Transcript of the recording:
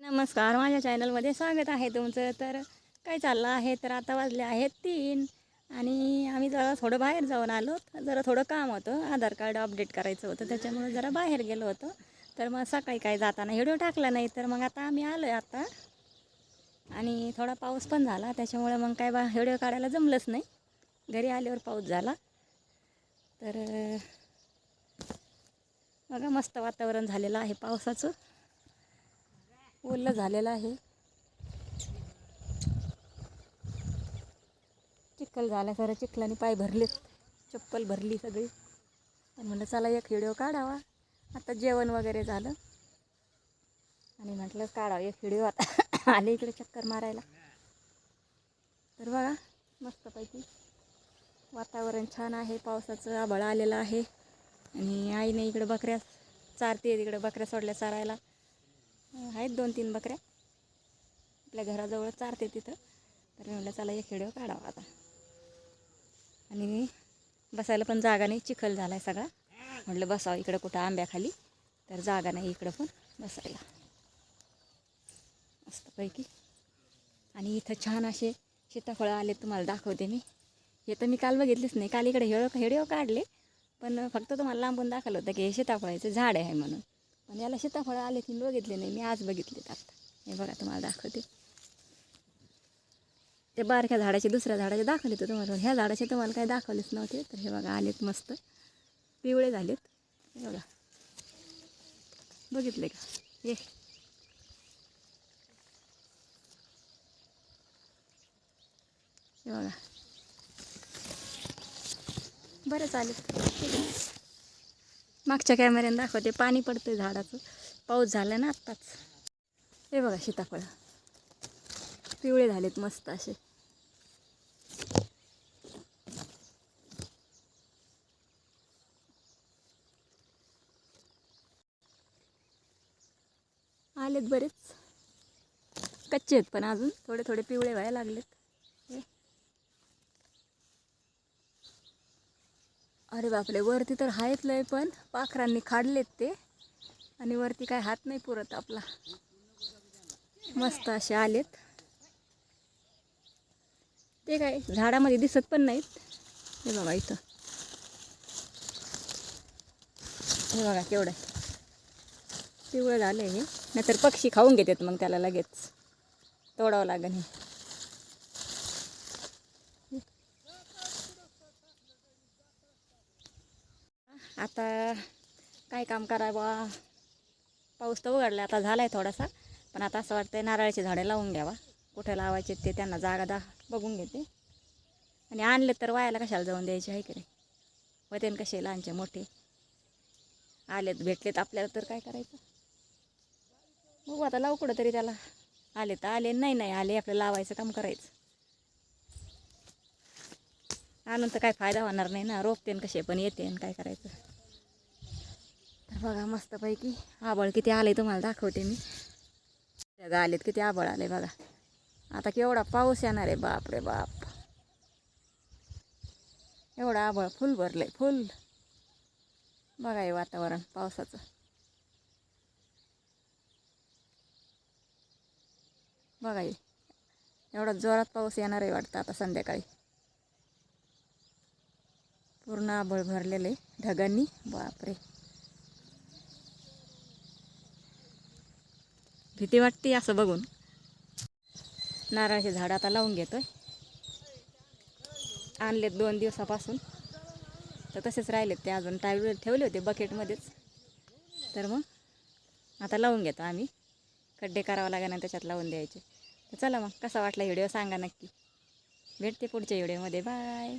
नमस्कार माझ्या चॅनलमध्ये स्वागत आहे तुमचं. तर काय चाललं आहे? तर आता वाजले आहेत तीन आणि आम्ही जरा थोडं बाहेर जाऊन आलो. जरा थोडं काम होतं. आधार कार्ड अपडेट करायचं होतं. त्याच्यामुळे जरा बाहेर गेलो होतो. तर मग सकाळी काय जाताना व्हिडिओ टाकला नाही. तर मग आता आम्ही आलो आहे आता. आणि थोडा पाऊस पण झाला. त्याच्यामुळे मग काय बा व्हिडिओ काढायला जमलंच नाही. घरी आल्यावर पाऊस झाला. तर बघा मस्त वातावरण झालेलं आहे पावसाचं. ओलं झालेलं आहे. चिखल झाला खरं चिखलाने पाय भरलेत चप्पल भरली सगळी. पण म्हणलं चला एक व्हिडिओ काढावा. आता जेवण वगैरे झालं. आणि म्हटलं काढावं एक व्हिडिओ आता. आले इकडे चक्कर मारायला. तर बघा मस्तपैकी वातावरण छान आहे पावसाचं आभाळ आलेलं आहे. आणि आईने इकडे बकऱ्या चारते तिकडे बकऱ्या सोडल्या चारायला. आहेत दोन तीन बकऱ्या. आपल्या घराजवळ चारते तिथं. तर मी म्हटलं चला एक व्हिडिओ काढावा आता. आणि बसायला पण जागा नाही. चिखल झाला आहे सगळा. म्हटलं बसावं इकडं कुठं आंब्याखाली. तर जागा नाही इकडं पण बसायला. मस्तपैकी. आणि इथं छान असे सीताफळं आले तुम्हाला दाखवते मी. हे तर मी काल बघितलेच नाही. काल इकडे हेळ हेडिओ काढले पण फक्त तुम्हाला लांबून दाखवलं होतं की हे सीताफळाचं झाड आहे म्हणून. पण याला सीताफळं आले की मी बघितले नाही मी आज बघितलेत आता. हे बघा तुम्हाला दाखवते. ते बारक्या झाडाचे दुसऱ्या झाडाचे दाखवले तर तुम्हाला. ह्या झाडाचे तुम्हाला काही दाखवलेच नव्हते तर हे बघा आलेत मस्त. पिवळे झालेत. हे बघा. बघितले का? ये. हे बघा. बरं चालेल. मागच्या कॅमेऱ्याने दाखवते पाणी पडतंय झाडाचं. पाऊस झाला ना आत्ताच. हे बघा सीताफळ. पिवळे झालेत मस्त असे. आलेत बरेच. कच्चे आहेत पण अजून थोडे थोडे पिवळे व्हायला लागलेत. अरे बापरे वरती तर आहेत लय पण. पाखरांनी खाडलेत ते. आणि वरती काय हात नाही पुरत आपला. मस्त असे आलेत. ते काय झाडामध्ये दिसत पण नाहीत. हे बघा इथं. हे बघा केवढं. पिवळं झालं हे. नाहीतर पक्षी खाऊन घेतात मग त्याला लगेच. तोडावं लागेल हे. आता काय काम करावं? पाऊस तर उघडला आता झाला आहे थोडासा. पण आता असं वाटतं नारळाची झाडं लावून घ्यावा. कुठे लावायचे ते त्यांना जागा दा बघून घेते. आणि आणले तर वायाला कशाला जाऊन द्यायचे आहे की नाही? होते कसे लहानचे मोठे? आलेत भेटलेत आपल्याला तर काय करायचं? बघू आता लावू कुठं तरी त्याला. आले तर आले नाही नाही आले आपलं लावायचं काम करायचं. आणून तर काय फायदा होणार नाही ना? रोपतेन कसे पण येते काय करायचं? तर बघा मस्तपैकी आबळ किती आले तुम्हाला दाखवते मी. त्या आलेत किती आबळ आले बघा. आता केवढा पाऊस येणार आहे बाप रे बाप. एवढा आबळ फुल भरलं आहे फुल. बघा हे वातावरण पावसाचं. बघा हे. एवढा जोरात पाऊस येणार आहे वाटतं आता संध्याकाळी. पूर्ण आबळ भरलेलं आहे ढगांनी. बापरे. भीती वाटते असं बघून. नारळाचे झाड आता लावून घेतोय. आणलेत दोन दिवसापासून. तर तसेच राहिलेत ते अजून टाईम ठेवले होते बकेटमध्येच तर मग आता लावून घेतो आम्ही. खड्डे करावं लागेल ना त्याच्यात लावून द्यायचे. तर चला मग कसा वाटला व्हिडिओ सांगा नक्की. भेटते पुढच्या व्हिडिओमध्ये. बाय.